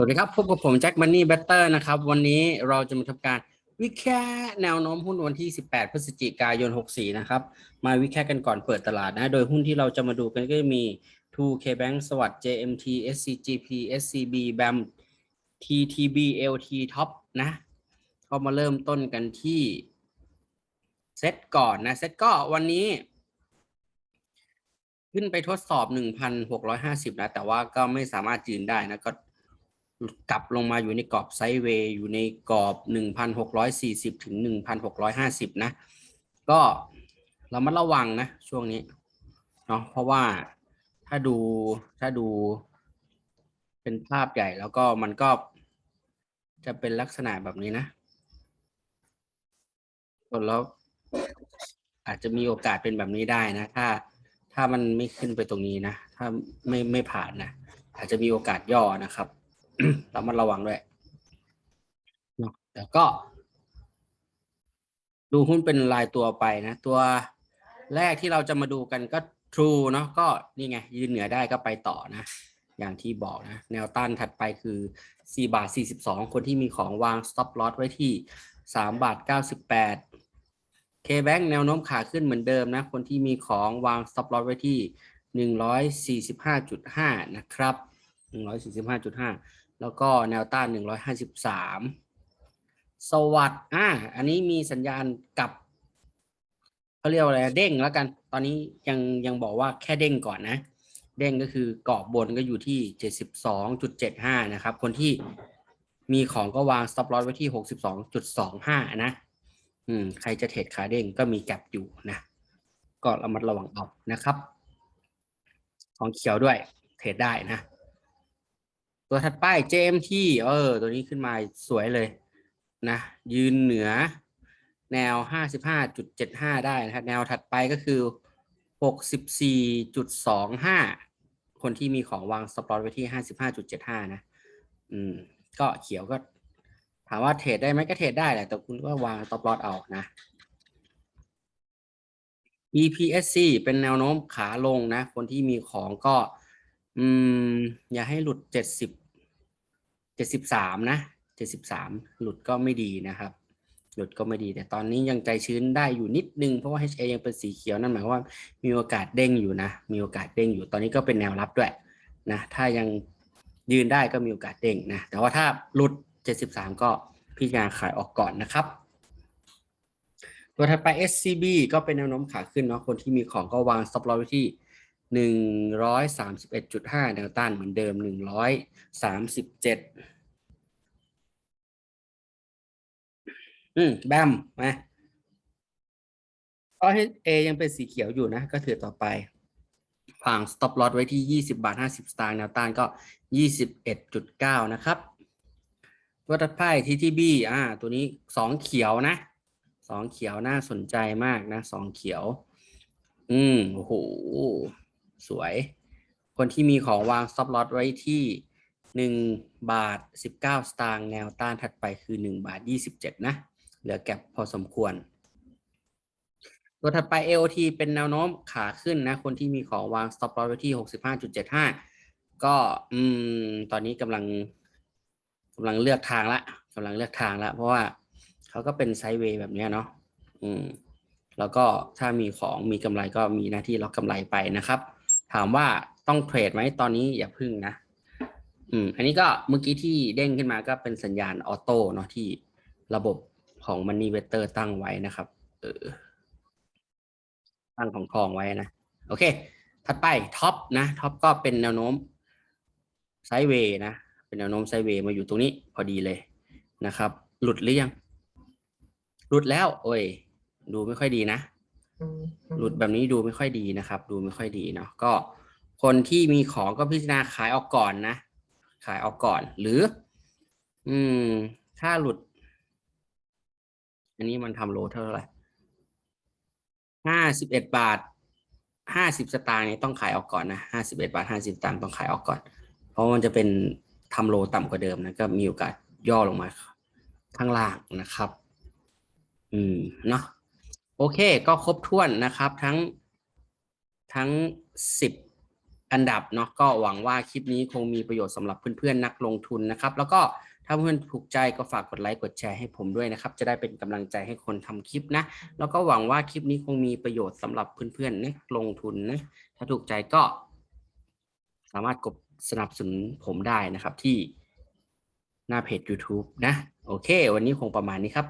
สวัสดีครับพบกับผมแจ็คมันนี่แบตเตอร์นะครับ วันนี้เราจะมาทำการวิเคราะห์แนวโน้มหุ้นวันที่ 18 พฤศจิกายน 64 นะครับ มาวิเคราะห์กันก่อนเปิดตลาดนะ โดยหุ้นที่เราจะมาดูกันก็จะมี 2K Bank สวัสด์ JMT SCGP SCB BAM TTB LT Top นะก็มาเริ่มต้นกันที่เซตก่อนนะเซตก็วันนี้ ขึ้นไปทดสอบ 1,650 นะ แต่ว่าก็ไม่สามารถยืนได้นะก็ กลับลงมาอยู่ในกรอบไซด์เวย์อยู่ในกรอบ 1,640 ถึง 1,650 นะ ก็เรามาระวังนะช่วงนี้เนาะเพราะว่าถ้าดูถ้าดูเป็นภาพใหญ่แล้วก็มันก็จะเป็นลักษณะแบบนี้นะแล้วอาจจะมีโอกาสเป็นแบบนี้ได้นะ ถ้าถ้ามันไม่ขึ้นไปตรงนี้นะ ถ้าไม่ไม่ผ่านนะ อาจจะมีโอกาสย่อนะครับ เรามาระวังด้วยเนาะแต่ก็ ดูหุ้นเป็นรายตัวไปนะ ตัวแรกที่เราจะมาดูกันก็ True เนาะก็นี่ไง ยืนเหนือได้ก็ไปต่อนะ อย่างที่บอกนะ แนวต้านถัดไปคือ 4 บาท 42 คนที่มีของวาง stop loss ไว้ที่ 3 บาท 98 K-Bank แนวโน้มขาขึ้นเหมือนเดิมนะ คนที่มีของวาง stop loss ไว้ที่ 145.5 นะครับ 145.5แล้วก็แนวต้าน153สวัสดอ่าอันนี้มีสัญญาณกับเขาเรียกว่าอะไรเด้งแล้วกันตอนนี้ยังยังบอกว่าแค่เด้งก่อนนะ เด้งก็คือกรอบบนก็อยู่ที่72.75นะครับ คนที่มีของก็วาง stop loss ไว้ที่62.25นะ อืม ใครจะเทรดขาเด้งก็มีแกลบอยู่นะ ก็ระมัดระวังเอานะครับ ของเขียวด้วยเทรดได้นะ ตัวถัดไป JMT เออ ตัวนี้ขึ้นมาสวยเลยนะ ยืนเหนือแนว 55.75 ได้นะครับ แนวถัดไปก็คือ 64.25 คนที่มีของวางสปอตไว้ที่ 55.75 นะ อืม ก็เขียวก็ ถามว่าเทรดได้ไหมก็เทรดได้แหละ แต่คุณก็วางสปอตเอานะ EPSC เป็นแนวโน้มขาลงนะ คนที่มีของก็ อืม อย่าให้หลุดเจ็ดสิบเจ็ดสิบสามนะเจ็ดสิบสามหลุดก็ไม่ดีนะครับ หลุดก็ไม่ดี แต่ตอนนี้ยังใจชื้นได้อยู่นิดนึง เพราะว่า HA ยังเป็นสีเขียวนั่นหมายความว่ามีโอกาสเด้งอยู่นะ มีโอกาสเด้งอยู่ ตอนนี้ก็เป็นแนวรับด้วยนะ ถ้ายังยืนได้ก็มีโอกาสเด้งนะ แต่ว่าถ้าหลุดเจ็ดสิบสามก็พิจารณาขายออกก่อนนะครับ ตัวถัดไป SCB ก็เป็นแนวโน้มขาขึ้นเนาะ คนที่มีของก็วาง stop loss ไว้ที่ หนึ่งร้อยสามสิบเอ็ดจุดห้าแนวต้านเหมือนเดิมหนึ่งร้อยสามสิบเจ็ดอืม แบมมาก็ให้ A ยังเป็นสีเขียวอยู่นะ ก็ถือต่อไปวาง stop loss ไว้ที่ยี่สิบาทห้าสิบสตางค์แนวต้านก็ยี่สิบเอ็ดจุดเก้านะครับ ตัวถัดไป TTB อ่า ตัวนี้สองเขียวนะสองเขียวน่าสนใจมากนะสองเขียว อืม โอ้โห สวย คนที่มีของวาง stop loss ไว้ที่หนึ่งบาทสิบเก้าสตางค์แนวต้านถัดไปคือหนึ่งบาทยี่สิบเจ็ดนะ เหลือแก็บพอสมควร ตัวถัดไป AOT เป็นแนวโน้มขาขึ้นนะ คนที่มีของวาง stop loss ไว้ที่หกสิบห้าจุดเจ็ดห้าก็อืมตอนนี้กำลังกำลังเลือกทางละกำลังเลือกทางละเพราะว่าเขาก็เป็นไซด์เวย์แบบนี้เนาะอืมแล้วก็ถ้ามีของมีกำไรก็มีหน้าที่ล็อกกำไรไปนะครับ ถามว่าต้องเทรดไหมตอนนี้อย่าพึ่งนะ อืม อันนี้ก็เมื่อกี้ที่เด้งขึ้นมาก็เป็นสัญญาณออโต้เนาะที่ระบบของ Money w e t e r ตั้งไว้นะครับ เออ ตั้งของทองไว้นะ โอเค ถัดไปท็อปนะท็อปก็เป็นแนวโน้มไซด์เวย์นะ เป็นแนวโน้มไซด์เวย์มาอยู่ตรงนี้พอดีเลยนะครับ หลุดหรือยัง หลุดแล้ว โอ้ย ดูไม่ค่อยดีนะ หลุดแบบนี้ดูไม่ค่อยดีนะครับ ดูไม่ค่อยดีเนาะก็คนที่มีของก็พิจารณาขายออกก่อนนะ ขายออกก่อน หรือ อืม ถ้าหลุด อันนี้มันทำโลเท่าไหร่ห้าสิบเอ็ดบาทห้าสิบสตางค์นี่ต้องขายออกก่อนนะห้าสิบเอ็ดบาทห้าสิบสตางค์ต้องขายออกก่อน เพราะมันจะเป็นทำโลต่ำกว่าเดิมนะก็มีโอกาสย่อลงมาข้างล่างนะครับ อืม เนาะ โอเค ก็ครบถ้วนนะครับทั้งทั้งสิบอันดับเนาะก็หวังว่าคลิปนี้คงมีประโยชน์สำหรับเพื่อนๆนักลงทุนนะครับ แล้วก็ถ้าเพื่อนถูกใจก็ฝากกดไลค์กดแชร์ให้ผมด้วยนะครับ จะได้เป็นกำลังใจให้คนทำคลิปนะ แล้วก็หวังว่าคลิปนี้คงมีประโยชน์สำหรับเพื่อนๆนักลงทุนนะถ้าถูกใจก็ สามารถกดสนับสนุนผมได้นะครับที่หน้าเพจ YouTube นะ โอเค วันนี้คงประมาณนี้ครับ